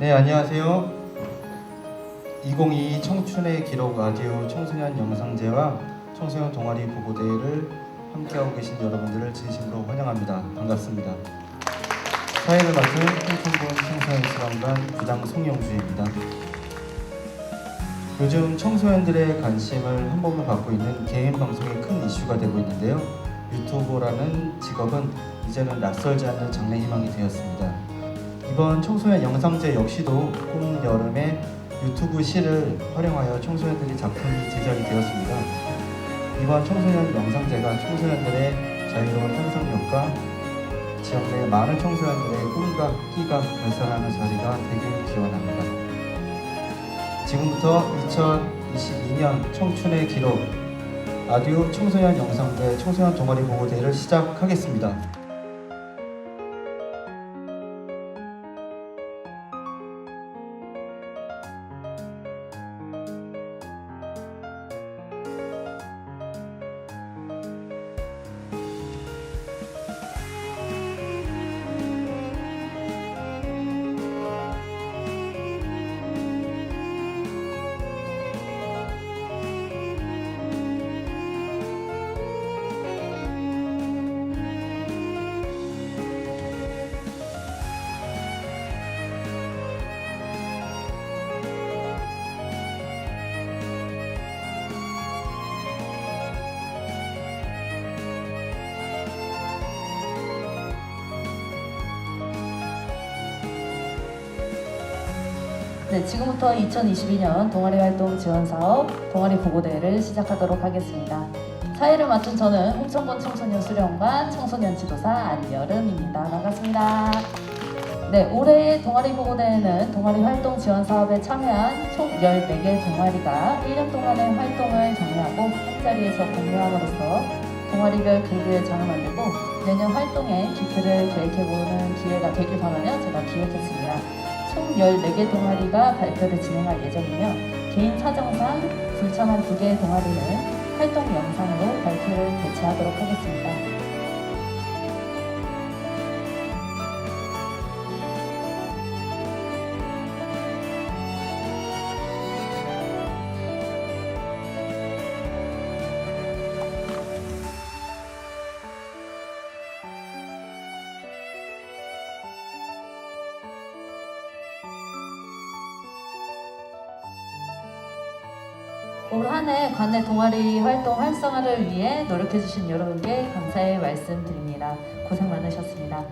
네, 안녕하세요. 2022 청춘의 기록 라디오 청소년 영상제와 청소년 동아리 보고대회를 함께하고 계신 여러분들을 진심으로 환영합니다. 반갑습니다. 사회를 맡은 홍천군 청소년 수감관 부장 송영주입니다. 요즘 청소년들의 관심을 한 몸을 받고 있는 개인 방송이 큰 이슈가 되고 있는데요. 유튜버라는 직업은 이제는 낯설지 않는 장래 희망이 되었습니다. 이번 청소년 영상제 역시도 봄 여름에 유튜브 시를 활용하여 청소년들이 작품이 제작이 되었습니다. 이번 청소년 영상제가 청소년들의 자유로운 상상력과 지역 내 많은 청소년들의 꿈과 끼가 발산하는 자리가 되길 기원합니다. 지금부터 2022년 청춘의 기록 라디오 청소년 영상제 청소년 동아리 보고대회를 시작하겠습니다. 네, 지금부터 2022년 동아리 활동 지원 사업 동아리 보고대회를 시작하도록 하겠습니다. 사회를 맡은 저는 홍천군 청소년 수련관 청소년 지도사 안여름입니다. 반갑습니다. 네, 올해 동아리 보고대회는 동아리 활동 지원 사업에 참여한 총 14개 동아리가 1년 동안의 활동을 정리하고 한자리에서 공유함으로써 동아리별 교류의 장을 만들고 내년 활동의 기틀을 계획해보는 기회가 되길 바라며 제가 기획했습니다. 총 14개 동아리가 발표를 진행할 예정이며 개인 사정상 불참한 2개의 동아리는 활동 영상으로 발표를 개최하도록 하겠습니다. 올 한해 관내 동아리 활동 활성화를 위해 노력해주신 여러분께 감사의 말씀 드립니다. 고생 많으셨습니다.